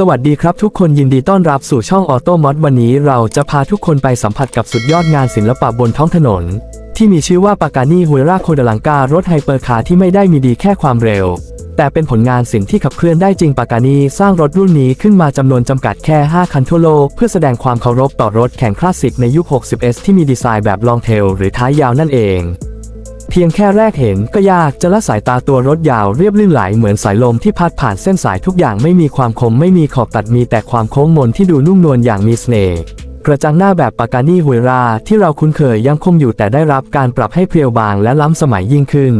สวัสดีครับทุกคนยินดีต้อนรับสู่ช่องออโต้มอดวันนี้เราจะพาทุกคนไปสัมผัสกับสุดยอดงานศิลปะบนท้องถนน ที่มีชื่อว่าปากานี่ฮุยราโคดลังการถไฮเปอร์คาร์ที่ไม่ได้มีดีแค่ความเร็ว แต่เป็นผลงานศิลป์ที่ขับเคลื่อนได้จริงปากานี่สร้างรถรุ่นนี้ขึ้นมาจำนวนจำกัดแค่ 5 คันทั่วโลก เพื่อแสดงความเคารพต่อรถแข่งคลาสสิกในยุค 60S ที่มีดีไซน์แบบลองเทลหรือท้ายยาวนั่นเอง พียงแค่แรกเห็นก็ยากจะละสายตาตัวรถยาวเรียบลื่นไหลเหมือนสายลมที่พัดผ่านเส้นสายทุกอย่างไม่มีความคมไม่มีขอบตัดมีแต่ความโค้งมนที่ดูนุ่มนวลอย่างมีเสน่ห์กระจังหน้าแบบปากานี่ฮุยราที่เราคุ้นเคยยังคงอยู่แต่ได้รับการปรับให้เพรียวบางและล้ำสมัยยิ่งขึ้น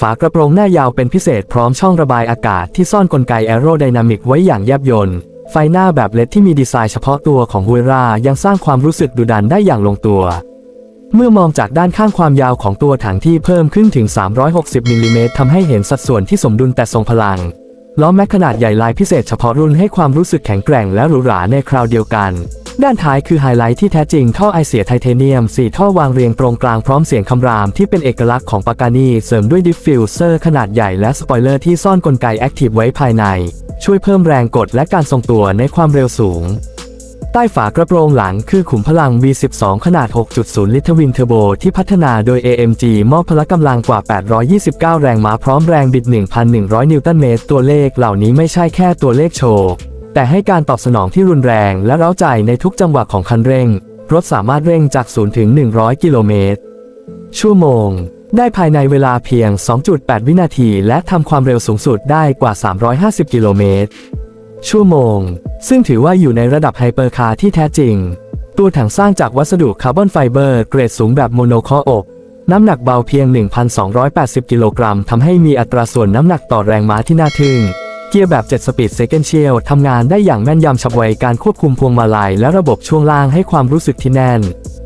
ฝากระโปรงหน้ายาวเป็นพิเศษพร้อมช่องระบายอากาศที่ซ่อนกลไกแอโรไดนามิกไว้อย่างแยบยลไฟหน้าแบบเลดที่มีดีไซน์เฉพาะตัวของฮุยรายังสร้างความรู้สึกดุดันได้อย่างลงตัว เมื่อมองจากด้านข้างความยาวของตัวถังที่เพิ่มขึ้นถึง 360มิลลิเมตรทำให้เห็นสัดส่วนที่สมดุลแต่ทรงพลัง ล้อแม็กขนาดใหญ่ลายพิเศษเฉพาะรุ่นให้ความรู้สึกแข็งแกร่งและหรูหราในคราวเดียวกัน ด้านท้ายคือไฮไลท์ที่แท้จริงท่อไอเสียไทเทเนียม 4 ท่อวางเรียงตรงกลางพร้อมเสียงคำรามที่เป็นเอกลักษณ์ของปากานีเสริมด้วยดิฟฟิวเซอร์ขนาดใหญ่และสปอยเลอร์ที่ซ่อนกลไกแอคทีฟไว้ภายใน ช่วยเพิ่มแรงกดและการทรงตัวในความเร็วสูง ใต้ฝากระโปรงหลังคือขุมพลัง V12 ขนาด 6.0 ลิตรวินเทอร์โบที่พัฒนาโดย AMG มอบพละกำลังกว่า 829 แรงม้าพร้อมแรงบิด 1,100 นิวตันเมตร ตัวเลขเหล่านี้ไม่ใช่แค่ตัวเลขโชว์ แต่ให้การตอบสนองที่รุนแรงและเร้าใจในทุกจังหวะของคันเร่ง รถสามารถเร่งจาก 0 ถึง 100 กิโลเมตร ชั่วโมง ได้ภายในเวลาเพียง 2.8 วินาที และทำความเร็วสูงสุดได้กว่า 350 กิโลเมตร ชั่วโมง ซึ่งถือว่าอยู่ในระดับไฮเปอร์คาร์ที่แท้จริง ตัวถังสร้างจากวัสดุคาร์บอนไฟเบอร์เกรดสูงแบบโมโนคออกน้ำหนักเบาเพียง 1,280 กิโลกรัมทำให้มีอัตราส่วนน้ำหนักต่อแรงม้าที่น่าทึ่ง เกียร์แบบ 7 สปีดเซ c นเชียลทำงานได้อย่างแม่นยำฉับไวการควบคุมพวงมาลัยและระบบช่วงล่างให้ความรู้สึกที่แน่น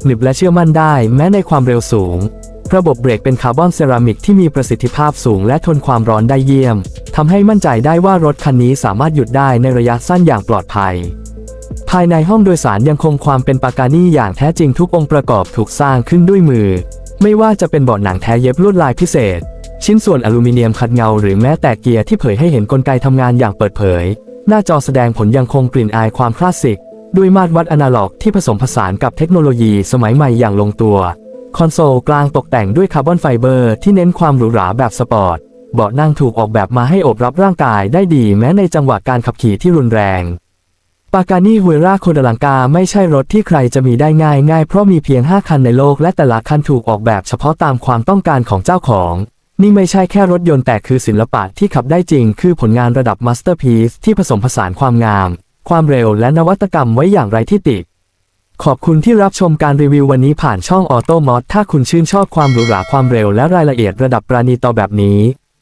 หนึบและเชื่อมั่นได้แม้ในความเร็วสูง ระบบเบรกเป็นคาร์บอนเซรามิกที่มีประสิทธิภาพสูงและทนความร้อนได้เยี่ยม ทำให้มั่นใจได้ว่ารถคันนี้สามารถหยุดได้ในระยะสั้นอย่างปลอดภัย ภายในห้องโดยสารยังคงความเป็นปากานี่อย่างแท้จริงทุกองค์ประกอบถูกสร้างขึ้นด้วยมือ ไม่ว่าจะเป็นเบาะหนังแท้เย็บลวดลายพิเศษ ชิ้นส่วนอลูมิเนียมขัดเงาหรือแม้แต่เกียร์ที่เผยให้เห็นกลไกทำงานอย่างเปิดเผย หน้าจอแสดงผลยังคงกลิ่นอายความคลาสสิกด้วยมาตรวัดอนาล็อกที่ผสมผสานกับเทคโนโลยีสมัยใหม่อย่างลงตัว คอนโซลกลางตกแต่งด้วยคาร์บอนไฟเบอร์ที่เน้นความหรูหราแบบสปอร์ต เบาะนั่งถูกออกแบบมาให้อบรับร่างกายได้ดีแม้ในจังหวะการขับขี่ที่รุนแรง ปากานี่ฮุยราโคเดลังกาไม่ใช่รถที่ใครจะมีได้ง่ายง่ายเพราะมีเพียง 5 คันในโลกและแต่ละคันถูกออกแบบเฉพาะตามความต้องการของเจ้าของ นี่ไม่ใช่แค่รถยนต์แต่คือศิลปะที่ขับได้จริง คือผลงานระดับมาสเตอร์พีซที่ผสมผสานความงาม ความเร็วและนวัตกรรมไว้อย่างไรที่ติขอบคุณที่รับชมการรีวิววันนี้ผ่านช่องออโต้มอ d ถ้าคุณชื่นชอบความหรูหราความเร็วและรายละเอียดระดับปราณีต่อแบบนี้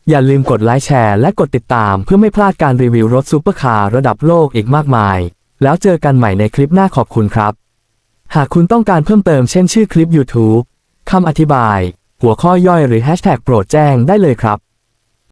อย่าลืมกดไลค์แชร์และกดติดตามเพื่อไม่พลาดการรีวิวรถซูเปอร์คาร์ระดับโลกอีกมากมาย แล้วเจอกันใหม่ในคลิปหน้าขอบคุณครับ หากคุณต้องการเพิ่มเติมเช่นชื่อคลิป YouTube คำอธิบาย หัวข้อย่อยหรือแฮชแท็กโปรดแจ้งได้เลยครับ